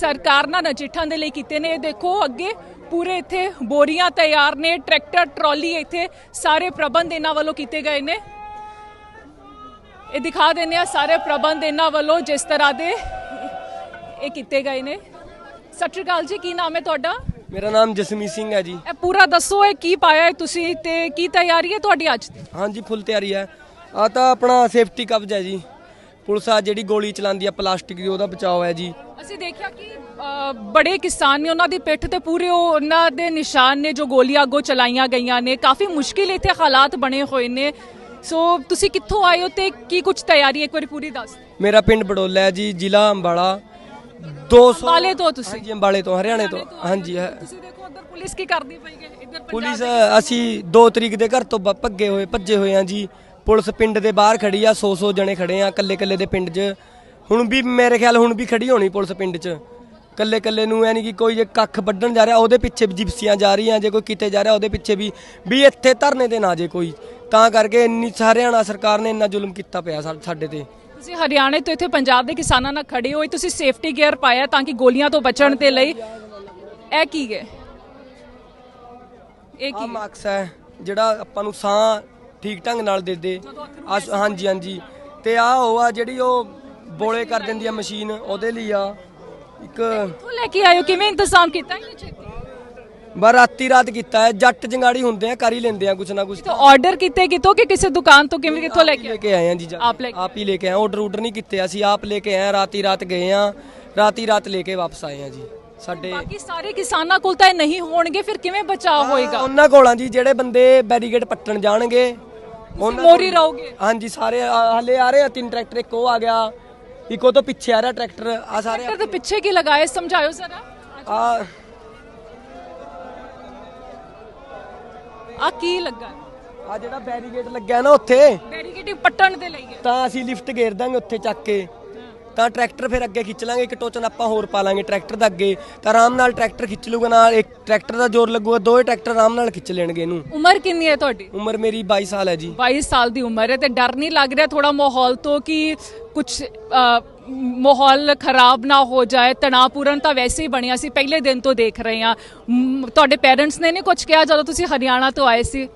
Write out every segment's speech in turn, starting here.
ਸਰਕਾਰ ਨਾਲ ਨਜਿੱਠਣ ਦੇ ਲਈ ਕੀਤੇ ਨੇ। ਇਹ ਦੇਖੋ ਅੱਗੇ ਪੂਰੇ ਇੱਥੇ ਬੋਰੀਆਂ ਤਿਆਰ ਨੇ ਟਰੈਕਟਰ ਟਰਾਲੀ ਇੱਥੇ ਸਾਰੇ ਪ੍ਰਬੰਧ ਇਹਨਾਂ ਵੱਲੋਂ ਕੀਤੇ ਗਏ ਨੇ। ਇਹ ਦਿਖਾ ਦਿੰਦੇ ਆ ਸਾਰੇ ਪ੍ਰਬੰਧ ਇਹਨਾਂ ਵੱਲੋਂ ਜਿਸ ਤਰ੍ਹਾਂ ਦੇ ਇਹ ਕੀਤੇ ਗਏ ਨੇ। ਸਤਿ ਸ਼੍ਰੀ ਅਕਾਲ ਜੀ ਕੀ ਨਾਮ ਹੈ ਤੁਹਾਡਾ? ਮੇਰਾ ਨਾਮ ਜਸਮੀਤ ਸਿੰਘ ਹੈ ਜੀ। ਇਹ ਪੂਰਾ ਦੱਸੋ ਇਹ ਕੀ ਪਾਇਆ ਹੈ ਤੁਸੀਂ ਤੇ ਕੀ ਤਿਆਰੀ ਹੈ ਤੁਹਾਡੀ ਅੱਜ? ਦੀ ਹਾਂਜੀ ਫੁੱਲ ਤਿਆਰੀ ਹੈ। ਆ ਤਾਂ ਆਪਣਾ ਸੇਫਟੀ ਕਵਚ ਹੈ ਜੀ। ਪੁਲਿਸ ਆ ਜਿਹੜੀ ਗੋਲੀ ਚਲਾਉਂਦੀ ਆ ਪਲਾਸਟਿਕ ਦੀ ਉਹਦਾ ਬਚਾਅ ਹੈ ਜੀ। ਅਸੀਂ ਦੇਖਿਆ ਕਿ ਅ, ਬੜੇ ਕਿਸਾਨ ਨੇ ਉਹਨਾਂ ਦੀ ਪਿੱਠ ਤੇ ਪੂਰੇ ਉਹ ਉਹਨਾਂ ਦੇ ਨਿਸ਼ਾਨ ਨੇ ਜੋ ਗੋਲੀਆਂ ਅੱਗੋਂ ਚਲਾਈਆਂ ਗਈਆਂ ਨੇ। ਕਾਫੀ ਮੁਸ਼ਕਿਲ ਇੱਥੇ ਹਾਲਾਤ ਬਣੇ ਹੋਏ ਨੇ। ਸੋ ਤੁਸੀਂ ਕਿੱਥੋਂ ਆਏ ਹੋ ਤੇ ਕੀ ਕੁਝ ਤਿਆਰੀ ਹੈ? ਇੱਕ ਵਾਰੀ ਪੂਰੀ ਦੱਸ ਦਿਓ। ਮੇਰਾ ਪਿੰਡ ਬੜੋਲਾ ਹੈ ਜੀ ਜ਼ਿਲ੍ਹਾ ਅੰਬਾਲਾ। 200 ਅੰਬਾਲੇ ਤੋਂ ਤੁਸੀਂ? ਹਾਂਜੀ ਅੰਬਾਲੇ ਤੋਂ ਹਰਿਆਣੇ ਤੋਂ। ਹਾਂਜੀ ਹੈ। ਤੁਸੀਂ ਦੇਖੋ ਉਧਰ ਪੁਲਿਸ ਕੀ ਕਰਦੀ ਪਈ ਹੈ? ਇੱਧਰ ਪੰਜਾਬ ਪੁਲਿਸ ਦੇ- ਅਸੀਂ 2 ਤਰੀਕ ਦੇ ਘਰ ਤੋਂ ਬ- ਭੱਗੇ ਹੋਏ ਭੱਜੇ ਹੋਏ ਆ ਜੀ। ਪੁਲਿਸ ਪਿੰਡ ਦੇ ਬਾਹਰ ਖੜੀ ਆ 100 100 ਜਣੇ ਖੜੇ ਆ ਕੱਲੇ ਕੱਲੇ ਦੇ ਪਿੰਡ 'ਚ। ਹੁਣ ਵੀ ਮੇਰੇ ਖਿਆਲ ਹੁਣ ਵੀ ਖੜੀ ਹੋਣੀ ਪੁਲਿਸ ਪਿੰਡ 'ਚ। ਕੱਲੇ ਕੱਲੇ ਨੂੰ ਯਾਨੀ ਕਿ ਕੋਈ ਜੇ ਕੱਖ ਵੱਢਣ ਜਾ ਰਿਹਾ ਉਹਦੇ ਪਿੱਛੇ ਵੀ ਜਿਪਸੀਆਂ ਜਾ ਰਹੀਆਂ ਜੇ ਕੋਈ ਕਿਤੇ ਜਾ ਰਿਹਾ ਉਹਦੇ ਪਿੱਛੇ ਵੀ ਵੀ ਇੱਥੇ ਧਰਨੇ ਤੇ ਨਾ ਜੇ ਕੋਈ। ਤਾਂ ਕਰਕੇ ਇੰਨੀ ਹਰਿਆਣਾ ਸਰਕਾਰ ਨੇ ਇੰਨਾ ਜ਼ੁਲਮ ਕੀਤਾ ਪਿਆ ਸਾਡੇ ਤੇ। ਤੁਸੀਂ ਹਰਿਆਣੇ ਤੋਂ ਇੱਥੇ ਪੰਜਾਬ ਦੇ ਕਿਸਾਨਾਂ ਨਾਲ ਖੜੇ ਹੋ ਤੁਸੀਂ ਸੇਫਟੀ ਗੇਅਰ ਪਾਇਆ ਤਾਂ ਕਿ ਗੋਲੀਆਂ ਤੋਂ ਬਚਣ ਦੇ ਲਈ। ਇਹ ਕੀ ਹੈ? ਇਹ ਕੀ ਮਾਕਸ ਹੈ ਜਿਹੜਾ ਆਪਾਂ ਨੂੰ ਸਾਹ ਠੀਕ ਢੰਗ ਨਾਲ ਦੇ ਦੇ। ਆਹ ਸ- ਹਾਂਜੀ ਹਾਂਜੀ। ਤੇ ਆ ਉਹ ਆ ਜਿਹੜੀ ਉਹ ਬੋਲੇ ਕਰ ਦਿੰਦੀ ਆ ਮਸ਼ੀਨ ਉਹਦੇ ਲਈ ਆ। ਇੱਕ ਕਿੱਥੋਂ ਲੈ ਕੇ ਆਇਓ ਕਿਵੇਂ ਇੰਤਜ਼ਾਮ ਕੀਤਾ ਇਹ ਛੇਤੀ ਬਾ ਰਾਤੀ ਰਾਤ ਕੀਤਾ ਹੈ। ਜੱਟ ਜੰਗਾੜੀ ਹੁੰਦੇ ਆ ਕਰ ਹੀ ਲੈਂਦੇ ਆ ਕੁਛ ਨਾ ਕੁਛ। ਤਾਂ ਆਰਡਰ ਕੀਤੇ ਕਿਤੋਂ ਕਿ ਕਿਸੇ ਦੁਕਾਨ ਤੋਂ ਕਿਵੇਂ ਕਿੱਥੋਂ ਲੈ ਕੇ ਲੈ ਆਏ? ਕੇ ਆਏ ਆ ਜੀ ਜਾ- ਆਪ ਲੈ ਕੇ- ਆਪ ਹੀ ਲੈ ਕੇ ਆਏ ਆਰਡਰ ਆਰਡਰ ਨਹੀਂ ਕੀਤੇ ਅਸੀਂ ਆਪ ਲੈ ਕੇ ਆਏ ਆ। ਰਾਤੀ ਰਾਤ ਗਏ ਆ। ਰਾਤੀ ਰਾਤ ਲੈ ਕੇ ਵਾਪਸ ਆਏ ਆ ਜੀ। ਸਾਡੇ ਬਾਕੀ ਸਾਰੇ ਕਿਸਾਨਾਂ ਕੋਲ ਤਾਂ ਇਹ ਨਹੀਂ ਹੋਣਗੇ ਫਿਰ ਕਿਵੇਂ ਬਚਾਅ ਹੋਏਗਾ? ਉਹਨਾਂ ਕੋਲਾਂ ਜੀ ਜਿਹੜੇ ਬੰਦੇ ਬੈਰੀਗੇਡ ਪੱਟਣ ਜਾਣਗੇ ਉਹਨਾਂ ਮੋਰੀ ਰਹੋਗੇ। ਹਾਂਜੀ ਸਾਰੇ ਆ- ਹਲੇ ਆ ਰਹੇ ਆ ਤਿੰਨ ਟਰੈਕਟਰ ਇੱਕ ਉਹ ਆ ਗਿਆ। ਇੱਕ ਤੋਂ ਪਿੱਛੇ ਆ ਰਿਹਾ ਟਰੈਕਟਰ ਆ ਸਾਰੇ ਟਰੈਕਟਰ ਦੇ ਪਿੱਛੇ ਕੀ ਲਗਾਏ ਸਮਝਾਇਓ ਜ਼ਰਾ। ਆ ਆ ਕੀ ਲੱਗਾ? ਆ ਜਿਹੜਾ ਬੈਰੀਗੇਡ ਲੱਗਿਆ ਨਾ ਉੱਥੇ ਬੈਰੀਕੇਡ ਪੱਟਣ ਦੇ ਲਈ ਹੈ। ਤਾਂ ਅਸੀਂ ਲਿਫਟ ਗੇਰ ਦਾਂਗੇ ਉੱਥੇ ਚੱਕ ਕੇ। ਤਾਂ ਟਰੈਕਟਰ ਫਿਰ ਅੱਗੇ ਖਿੱਚ ਲਾਂਗੇ ਇੱਕ ਟੋਚਨ ਆਪਾਂ ਹੋਰ ਪਾ ਲਾਂਗੇ ਟਰੈਕਟਰ ਦਾ ਅੱਗੇ। ਤਾਂ ਆਰਾਮ ਨਾਲ ਟਰੈਕਟਰ ਖਿੱਚ ਲੂਗਾ ਨਾਲ ਇੱਕ ਟਰੈਕਟਰ ਦਾ ਜ਼ੋਰ ਲੱਗੂਗਾ ਦੋਵੇਂ ਟਰੈਕਟਰ ਆਰਾਮ ਨਾਲ ਖਿੱਚ ਲੈਣਗੇ ਇਹਨੂੰ। ਉਮਰ ਕਿੰਨੀ ਹੈ ਤੁਹਾਡੀ? ਉਮਰ ਮੇਰੀ 22 ਸਾਲ ਹੈ ਜੀ। 22 ਸਾਲ ਦੀ ਉਮਰ ਹੈ ਤੇ ਡਰ ਨਹੀਂ ਲੱਗ ਰਿਹਾ ਥੋੜਾ ਮਾਹੌਲ ਤੋਂ ਕਿ ਕੁਝ ਮਾਹੌਲ ਖਰਾਬ ਨਾ ਹੋ ਜਾਏ ਤਣਾਅਪੂਰਨ ਤਾਂ ਵੈਸੇ ਹੀ ਬਣਿਆ ਸੀ ਪਹਿਲੇ ਦਿਨ ਤੋਂ ਦੇਖ ਰਹੇ ਹਾਂ। ਤੁਹਾਡੇ ਪੇਰੈਂਟਸ ਨੇ ਨਹੀਂ ਕੁਝ ਕਿਹਾ ਜਦੋਂ ਤੁਸੀਂ ਹਰਿਆਣਾ ਤੋਂ ਆਏ ਸੀ?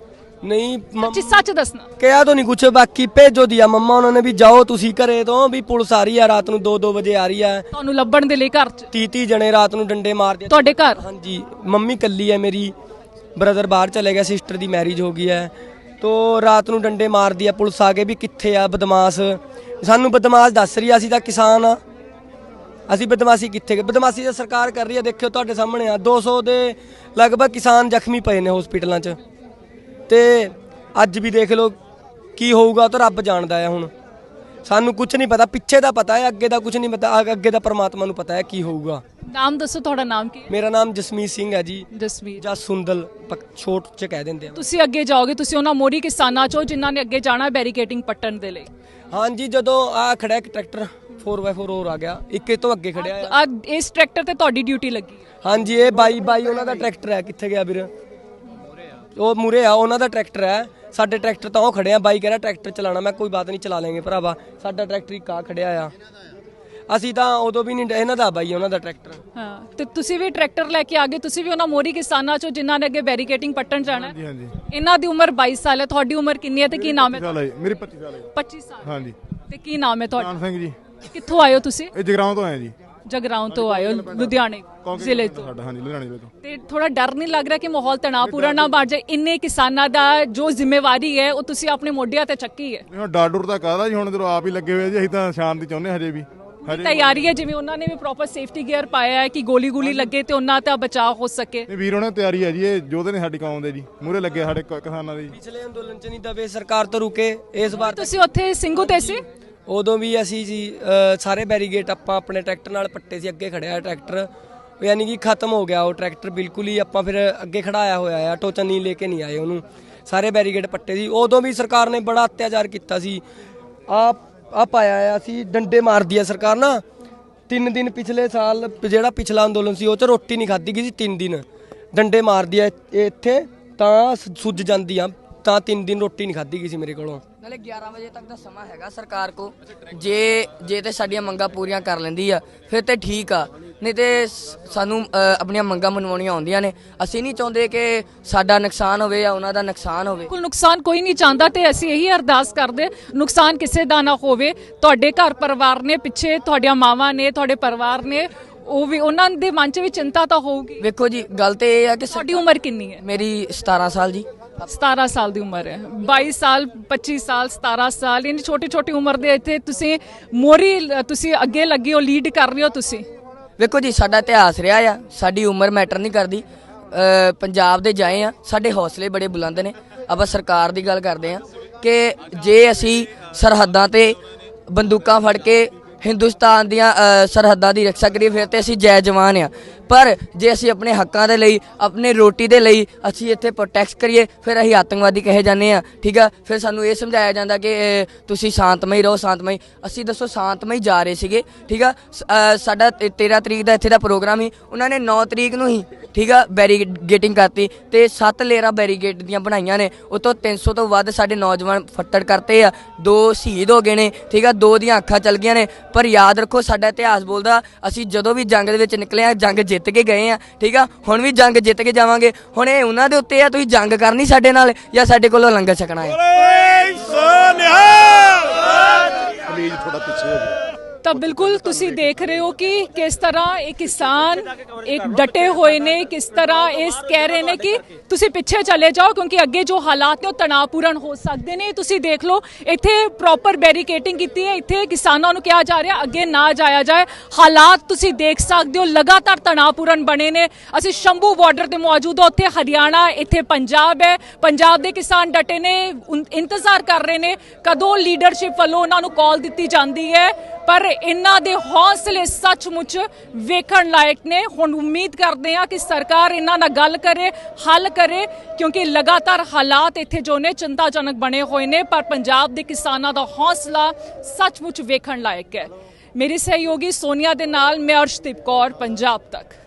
ਨਹੀਂ ਮੰਮ- ਸੱਚੀ ਸੱਚ ਦੱਸਣਾ। ਕਿਹਾ ਤਾਂ ਨਹੀਂ ਕੁਛ ਬਾਕੀ ਭੇਜੋ ਦਿਆ ਮੰਮਾ ਉਹਨਾਂ ਨੇ ਵੀ ਜਾਓ ਤੁਸੀਂ ਘਰੇ ਤੋਂ ਵੀ ਪੁਲਿਸ ਆ ਰਹੀ ਆ ਰਾਤ ਨੂੰ 2-2 ਵਜੇ ਆ ਰਹੀ ਆ। ਤੁਹਾਨੂੰ ਲੱਭਣ ਦੇ ਲਈ ਘਰ 'ਚ। 30-30 ਜਣੇ ਰਾਤ ਨੂੰ ਡੰਡੇ ਮਾਰਦੇ ਆ। ਤੁਹਾਡੇ ਘਰ? ਹਾਂਜੀ ਮੰਮੀ ਕੱਲੀ ਹੈ ਮੇਰੀ ਬ੍ਰਦਰ ਬਾਹਰ ਚਲੇ ਗਿਆ ਸਿਸਟਰ ਦੀ ਮੈਰਿਜ ਹੋ ਗਈ ਹੈ ਤੋ ਰਾਤ ਨੂੰ ਡੰਡੇ ਮਾਰਦੀ ਆ ਪੁਲਿਸ ਆ ਕੇ ਵੀ ਕਿੱਥੇ ਆ ਬਦਮਾਸ਼। ਸਾਨੂੰ ਬਦਮਾਸ਼ ਦੱਸ ਰਹੀ ਆ ਅਸੀਂ ਤਾਂ ਕਿਸਾਨ ਆ। ਅਸੀਂ ਬਦਮਾਸ਼ੀ ਕਿੱਥੇ ਗਏ ਬਦਮਾਸ਼ੀ ਤਾਂ ਸਰਕਾਰ ਕਰ ਰਹੀ ਆ ਦੇਖਿਓ ਤੁਹਾਡੇ ਸਾਹਮਣੇ ਆ। 200 ਦੇ ਲਗਭਗ ਕਿਸਾਨ ਜ਼ਖਮੀ ਪਏ ਨੇ ਹਸਪੀਟਲਾਂ 'ਚ। ਤੇ ਅੱਜ ਵੀ ਦੇਖ ਲਓ ਕੀ ਹੋਊਗਾ ਉਹ ਤਾਂ ਰੱਬ ਜਾਣਦਾ ਹੈ ਹੁਣ। ਸਾਨੂੰ ਕੁਝ ਨਹੀਂ ਪਤਾ ਪਿੱਛੇ ਦਾ ਪਤਾ ਹੈ ਅੱਗੇ ਦਾ ਕੁਝ ਨਹੀਂ ਪਤਾ ਅੱਗੇ- ਅੱਗੇ ਦਾ ਪਰਮਾਤਮਾ ਨੂੰ ਪਤਾ ਹੈ ਕੀ ਹੋਊਗਾ। ਨਾਮ ਦੱਸੋ ਤੁਹਾਡਾ ਨਾਮ ਕੀ ਹੈ? ਮੇਰਾ ਨਾਮ ਜਸਮੀਤ ਸਿੰਘ ਹੈ ਜੀ। ਜਸਵੀਰ ਜਾਂ ਸੁੰਦਲ ਪਕ- ਛੋਟ ਚ ਕਹਿ ਦਿੰਦੇ ਆ। ਤੁਸੀਂ ਅੱਗੇ ਜਾਓਗੇ ਤੁਸੀਂ ਉਹਨਾਂ ਮੋਰੀ ਕਿਸਾਨਾਂ ਚੋਂ ਜਿਨ੍ਹਾਂ ਨੇ ਅੱਗੇ ਜਾਣਾ ਬੈਰੀਕੇਡਿੰਗ ਪੱਟਣ ਦੇ ਲਈ। ਹਾਂਜੀ ਜਦੋਂ ਆ ਖੜਾ ਇੱਕ ਟਰੈਕਟਰ 4x4 ਹੋਰ ਆ ਗਿਆ। ਇੱਕ ਇਹ ਤੋਂ ਅੱਗੇ ਖੜਿਆ ਆ। ਆ ਇਸ ਟਰੈਕਟਰ ਤੇ ਤੁਹਾਡੀ ਡਿਊਟੀ ਲੱਗੀ ਹੈ। ਹਾਂਜੀ ਇਹ ਬਾਈ ਬਾਈ ਉਹਨਾਂ ਦਾ ਟਰੈਕਟਰ ਹੈ ਕਿੱਥੇ ਗਿਆ ਵੀਰ? ਉਹ ਮੂਰੇ ਆ ਉਹਨਾਂ ਦਾ ਟਰੈਕਟਰ ਹੈ। ਸਾਡੇ ਟਰੈਕਟਰ ਤਾਂ ਉਹ ਖੜੇ ਆ ਬਾਈ ਕਹਿੰਦਾ ਟਰੈਕਟਰ ਚਲਾਣਾ ਮੈਂ ਕੋਈ ਬਾਤ ਨਹੀਂ ਚਲਾ ਲੈਂਗੇ ਭਰਾਵਾ। ਸਾਡਾ ਟਰੈਕਟਰ ਹੀ ਕਾ ਖੜਿਆ ਆ। ਅਸੀਂ ਤਾਂ ਉਦੋਂ ਵੀ ਨਹੀਂ ਇਹਨਾਂ ਦਾ ਬਾਈ ਉਹਨਾਂ ਦਾ ਟਰੈਕਟਰ। ਹਾਂ ਤੇ ਤੁਸੀਂ ਵੀ ਟਰੈਕਟਰ ਲੈ ਕੇ ਆਗੇ ਤੁਸੀਂ ਵੀ ਉਹਨਾਂ ਮੋਰੀ ਕਿਸਾਨਾਂ ਚੋਂ ਜਿਨ੍ਹਾਂ ਨੇ ਅੱਗੇ ਬੈਰੀਕੇਡਿੰਗ ਪੱਟਣ ਜਾਣਾ ਹੈ। ਜੀ ਹਾਂਜੀ। ਇਹਨਾਂ ਦੀ ਉਮਰ 22 ਸਾਲ ਹੈ ਤੁਹਾਡੀ ਉਮਰ ਕਿੰਨੀ ਹੈ ਤੇ ਕੀ ਨਾਮ ਹੈ? ਸਾਲ ਹੈ ਜੀ, ਮੇਰੀ 25 ਸਾਲ ਹੈ ਜੀ। 25 ਸਾਲ। ਹਾਂਜੀ। ਤੇ ਕੀ ਨਾਮ ਹੈ ਤੁਹਾਡਾ? ਕਾਨ ਸਿੰਘ ਜੀ। ਕਿੱਥੋਂ ਆਏ ਹੋ ਤੁਸੀਂ? ਇਹ ਜਗਰਾਉਂ ਤੋਂ ਆਏ ਜੀ। ਜਗਰਾਉਂ ਤੋਂ ਆਏ ਹੋ ਲੁਧਿਆਣੇ ਜ਼ਿਲ੍ਹੇ ਤੋਂ। ਸਾਡਾ ਹਾਂਜੀ ਲੁਧਿਆਣੇ ਜ਼ਿਲ੍ਹੇ ਤੋਂ। ਤੇ ਥੋੜਾ ਡਰ ਨਹੀਂ ਲੱਗ ਰਿਹਾ ਕਿ ਮਾਹੌਲ ਤਣਾਅਪੂਰਨ ਨਾ ਬਣ ਜਾਏ? ਇੰਨੇ ਕਿਸਾਨਾਂ ਦਾ ਜੋ ਜ਼ਿੰਮੇਵਾਰੀ ਹੈ ਉਹ ਤੁਸੀਂ ਆਪਣੇ ਮੋਢਿਆਂ ਤੇ ਚੱਕੀ ਹੈ? ਨਹੀਂ ਹੁਣ ਡਰ ਡਰ ਤਾਂ ਕਾਹਦਾ ਜੀ ਹੁਣ ਜਦੋਂ ਆਪ ਹੀ ਲੱਗੇ ਹੋਏ ਜੀ ਅਸੀਂ ਤਾਂ ਸ਼ਾਂਤੀ ਚਾਹੁੰਦੇ ਹਜੇ ਵੀ। ਹਜੇ ਤਿਆਰੀ ਹੈ ਜਿਵੇਂ ਉਹਨਾਂ ਨੇ ਵੀ ਪ੍ਰੋਪਰ ਸੇਫਟੀ ਗੇਅਰ ਪਾਇਆ ਹੈ ਕਿ ਗੋਲੀ ਗੋਲੀ ਲੱਗੇ ਤੇ ਉਹਨਾਂ ਦਾ ਬਚਾਅ ਹੋ ਸਕੇ। ਨਹੀਂ ਵੀਰ ਉਹਨਾਂ ਦੀ ਤਿਆਰੀ ਹੈ ਜੀ ਇਹ ਯੋਧੇ ਨੇ ਸਾਡੀ ਕੌਮ ਦੇ ਜੀ। ਮੂਰੇ ਲੱਗੇ ਸਾਡੇ ਕ- ਕਿਸਾਨਾਂ ਦੇ ਜੀ। ਪਿਛਲੇ ਅੰਦੋਲਨ ਚ ਨਹੀਂ ਦਵੇ ਸਰਕਾਰ ਤੋਂ ਰੁਕੇ ਇਸ ਵਾਰ ਤੁਸੀਂ ਉੱਥੇ ਸਿੰਘੂ ਤੇ ਸੀ? ਉਦੋਂ ਵੀ ਅਸੀਂ ਜੀ ਅ, ਸਾਰੇ ਬੈਰੀਗੇਟ ਆਪਾਂ ਆਪਣੇ ਟਰੈਕਟਰ ਨਾਲ ਪੱਟੇ ਸੀ ਅੱਗੇ ਖੜਿਆ ਟਰੈਕਟਰ। ਯਾਨੀ ਕਿ ਖਤਮ ਹੋ ਗਿਆ ਉਹ ਟਰੈਕਟਰ ਬਿਲਕੁਲ ਹੀ ਆਪਾਂ ਫਿਰ ਅੱਗੇ ਖੜਾਇਆ ਹੋਇਆ ਆ ਟੋਚਨ ਨਹੀਂ ਲੈ ਕੇ ਨਹੀਂ ਆਏ ਉਹਨੂੰ। ਸਾਰੇ ਬੈਰੀਗੇਟ ਪੱਟੇ ਸੀ। ਉਦੋਂ ਵੀ ਸਰਕਾਰ ਨੇ ਬੜਾ ਅਤਿਆਚਾਰ ਕੀਤਾ ਸੀ। ਆ ਆ ਪਾਇਆ ਆ ਸੀ ਡੰਡੇ ਮਾਰਦੀ ਆ ਸਰਕਾਰ ਨਾ। ਤਿੰਨ ਦਿਨ ਪਿਛਲੇ ਸਾਲ ਜਿਹੜਾ ਪਿਛਲਾ ਅੰਦੋਲਨ ਸੀ ਉਹ ਚ ਰੋਟੀ ਨਹੀਂ ਖਾਧੀ ਗਈ ਸੀ ਤਿੰਨ ਦਿਨ। ਡੰਡੇ ਮਾਰਦੀ ਆ ਇਹ ਇੱਥੇ ਤਾਂ ਸ- ਸੁੱਜ ਜਾਂਦੀ ਆ ਤਾਂ ਤਿੰਨ ਦਿਨ ਰੋਟੀ ਨਹੀਂ ਖਾਧੀ ਗਈ ਸੀ ਮੇਰੇ ਕੋਲੋਂ। ਨਾਲੇ 11 ਵਜੇ ਤੱਕ ਦਾ ਸਮਾਂ ਹੈਗਾ ਸਰਕਾਰ ਕੋ ਜੇ ਜੇ ਤੇ ਸਾਡੀਆਂ ਮੰਗਾਂ ਪੂਰੀਆਂ ਕਰ ਲੈਂਦੀ ਆ ਫਿਰ ਤੇ ਠੀਕ ਆ। ਨਹੀਂ ਤੇ ਸ- ਸਾਨੂੰ ਅ, ਆਪਣੀਆਂ ਮੰਗਾਂ ਮਨਵਾਉਣੀਆਂ ਆਉਂਦੀਆਂ ਨੇ। ਅਸੀਂ ਨਹੀਂ ਚਾਹੁੰਦੇ ਕਿ ਸਾਡਾ ਨੁਕਸਾਨ ਹੋਵੇ ਜਾਂ ਉਹਨਾਂ ਦਾ ਨੁਕਸਾਨ ਹੋਵੇ। ਬਿਲਕੁਲ ਨੁਕਸਾਨ ਕੋਈ ਨਹੀਂ ਚਾਹੁੰਦਾ ਤੇ ਅਸੀਂ ਇਹੀ ਅਰਦਾਸ ਕਰਦੇ ਨੁਕਸਾਨ ਕਿਸੇ ਦਾ ਨਾ ਹੋਵੇ। ਤੁਹਾਡੇ ਘਰ ਪਰਿਵਾਰ ਨੇ ਪਿੱਛੇ ਤੁਹਾਡੀਆਂ ਮਾਵਾਂ ਨੇ ਤੁਹਾਡੇ ਪਰਿਵਾਰ ਨੇ ਉਹ ਵੀ ਉਹਨਾਂ ਦੇ ਮਨ 'ਚ ਵੀ ਚਿੰਤਾ ਤਾਂ ਹੋਊਗੀ। ਵੇਖੋ ਜੀ ਗੱਲ ਤੇ ਇਹ ਆ ਕਿ ਸ- ਤੁਹਾਡੀ ਉਮਰ ਕਿੰਨੀ ਹੈ? ਮੇਰੀ 17 ਸਾਲ ਜੀ। 17 ਸਾਲ ਦੀ ਉਮਰ ਹੈ। 22 ਸਾਲ 25 ਸਾਲ 17 ਸਾਲ, ਇੰਨੀ ਛੋਟੀ ਛੋਟੀ ਉਮਰ ਦੇ ਇੱਥੇ ਤੁਸੀਂ ਮੋਰੀ, ਤੁਸੀਂ ਅੱਗੇ ਲੱਗੇ ਹੋ ਲੀਡ ਕਰ ਰਹੇ ਹੋ ਤੁਸੀਂ। ਵੇਖੋ ਜੀ, ਸਾਡਾ ਇਤਿਹਾਸ ਰਿਹਾ ਆ, ਸਾਡੀ ਉਮਰ ਮੈਟਰ ਨਹੀਂ ਕਰਦੀ। ਪੰਜਾਬ ਦੇ ਜਾਏ ਆ, ਸਾਡੇ ਹੌਸਲੇ ਬੜੇ ਬੁਲੰਦ ਨੇ। ਆਪਾਂ ਸਰਕਾਰ ਦੀ ਗੱਲ ਕਰਦੇ ਆ ਕਿ ਜੇ ਅਸੀਂ ਸਰਹੱਦਾਂ ਤੇ ਬੰਦੂਕਾਂ ਫੜ ਕੇ ਹਿੰਦੁਸਤਾਨ ਦੀਆਂ ਸਰਹੱਦਾਂ ਦੀ ਰੱਖਿਆ ਕਰੀਏ, ਫਿਰ ਤੇ ਅਸੀਂ ਜੈ ਜਵਾਨ ਆ। ਪਰ ਜੇ ਅਸੀਂ ਆਪਣੇ ਹੱਕਾਂ ਦੇ ਲਈ, ਆਪਣੇ ਰੋਟੀ ਦੇ ਲਈ ਅਸੀਂ ਇੱਥੇ ਪ੍ਰੋਟੈਕਟ ਕਰੀਏ, ਫਿਰ ਅਸੀਂ ਆਤੰਕਵਾਦੀ ਕਹੇ ਜਾਂਦੇ ਆ। ਠੀਕ ਆ? ਫਿਰ ਸਾਨੂੰ ਇਹ ਸਮਝਾਇਆ ਜਾਂਦਾ ਕਿ ਤੁਸੀਂ ਸ਼ਾਂਤਮਈ ਰਹੋ, ਸ਼ਾਂਤਮਈ। ਅਸੀਂ ਦੱਸੋ, ਸ਼ਾਂਤਮਈ ਜਾ ਰਹੇ ਸੀਗੇ। ਠੀਕ ਆ? ਸ- ਸਾਡਾ ਤੇ- 13 ਤਰੀਕ ਦਾ ਇੱਥੇ ਦਾ ਪ੍ਰੋਗਰਾਮ ਸੀ। ਉਹਨਾਂ ਨੇ 9 ਤਰੀਕ ਨੂੰ ਹੀ, ਠੀਕ ਆ ਬੈਰੀਗੇਟਿੰਗ ਕਰਤੀ ਤੇ 7 ਲੇਅਰਾਂ ਬੈਰੀਗੇਟ ਦੀਆਂ ਬਣਾਈਆਂ ਨੇ। ਉਤੋਂ 300 ਤੋਂ ਵੱਧ ਸਾਡੇ ਨੌਜਵਾਨ ਫੱਟੜ ਕਰਤੇ ਆ। ਦੋ ਸ਼ਹੀਦ ਹੋ ਗਏ ਨੇ, ਠੀਕ ਆ? ਦੋ ਦੀਆਂ ਅੱਖਾਂ ਚਲ ਗਈਆਂ ਨੇ। ਪਰ ਯਾਦ ਰੱਖੋ ਸਾਡਾ ਇਤਿਹਾਸ ਬੋਲਦਾ ਅਸੀਂ ਜਦੋਂ ਵੀ ਜੰਗ ਦੇ ਵਿੱਚ ਨਿਕਲੇ ਆ ਜੰਗ ਜਿੱਤ ਕੇ ਗਏ ਆ ਠੀਕ ਆ? ਹੁਣ ਵੀ ਜੰਗ ਜਿੱਤ ਕੇ ਜਾਵਾਂਗੇ। ਹੁਣ ਇਹ ਉਹਨਾਂ ਦੇ ਉੱਤੇ ਆ ਤੁਸੀਂ ਜੰਗ ਕਰਨੀ ਸਾਡੇ ਨਾਲ ਜਾਂ ਸਾਡੇ ਕੋਲੋਂ ਲੰਗਰ ਛਕਣਾ ਹੈ? ਪਲੀਜ਼ ਥੋੜਾ ਪਿੱਛੇ ਹੋ ਜਾਓ। ਤਾਂ ਬਿਲਕੁਲ ਤੁਸੀਂ ਦੇਖ ਰਹੇ ਹੋ ਕਿ ਕਿਸ ਤਰ੍ਹਾਂ ਇਹ ਕਿਸਾਨ ਇੱਕ ਡਟੇ ਹੋਏ ਨੇ, ਕਿਸ ਤਰ੍ਹਾਂ ਇਸ ਕਹਿ ਰਹੇ ਨੇ ਕਿ ਤੁਸੀਂ ਪਿੱਛੇ ਚਲੇ ਜਾਓ ਕਿਉਂਕਿ ਅੱਗੇ ਜੋ ਹਾਲਾਤ ਨੇ ਉਹ ਤਣਾਅਪੂਰਨ ਹੋ ਸਕਦੇ ਨੇ। ਤੁਸੀਂ ਦੇਖ ਲਓ, ਇੱਥੇ ਪ੍ਰੋਪਰ ਬੈਰੀਕੇਟਿੰਗ ਕੀਤੀ ਹੈ, ਇੱਥੇ ਕਿਸਾਨਾਂ ਨੂੰ ਕਿਹਾ ਜਾ ਰਿਹਾ, ਅੱਗੇ ਨਾ ਜਾਇਆ ਜਾਏ। ਹਾਲਾਤ ਤੁਸੀਂ ਦੇਖ ਸਕਦੇ ਹੋ, ਲਗਾਤਾਰ ਤਣਾਅਪੂਰਨ ਬਣੇ ਨੇ। ਅਸੀਂ ਸ਼ੰਭੂ ਬਾਰਡਰ ਤੇ ਮੌਜੂਦ ਹਾਂ, ਉੱਥੇ ਹਰਿਆਣਾ, ਇੱਥੇ ਪੰਜਾਬ ਹੈ। ਪੰਜਾਬ ਦੇ ਕਿਸਾਨ ਡਟੇ ਨੇ ਇੰਤਜ਼ਾਰ ਕਰ ਰਹੇ ਨੇ, ਕਦੋਂ ਲੀਡਰਸ਼ਿਪ ਵੱਲੋਂ ਉਹਨਾਂ ਨੂੰ ਕਾਲ ਦਿੱਤੀ ਜਾਂਦੀ ਹੈ? ਪਰ ਇਹਨਾਂ ਦੇ ਹੌਸਲੇ ਸੱਚਮੁੱਚ ਵੇਖਣ ਲਾਇਕ ਨੇ। ਹੁਣ ਉਮੀਦ ਕਰਦੇ ਹਾਂ ਕਿ ਸਰਕਾਰ ਇਹਨਾਂ ਨਾਲ ਗੱਲ ਕਰੇ, ਹੱਲ ਕਰੇ, ਕਿਉਂਕਿ ਲਗਾਤਾਰ ਹਾਲਾਤ ਇੱਥੇ ਜੋ ਨੇ ਚਿੰਤਾਜਨਕ ਬਣੇ ਹੋਏ ਨੇ, ਪਰ ਪੰਜਾਬ ਦੇ ਕਿਸਾਨਾਂ ਦਾ ਹੌਸਲਾ ਸੱਚਮੁੱਚ ਵੇਖਣ ਲਾਇਕ ਹੈ। ਮੇਰੀ ਸਹਿਯੋਗੀ ਸੋਨੀਆ ਦੇ ਨਾਲ ਮੈਂ ਅਰਸ਼ਦੀਪ ਕੌਰ, ਪੰਜਾਬ ਤੱਕ।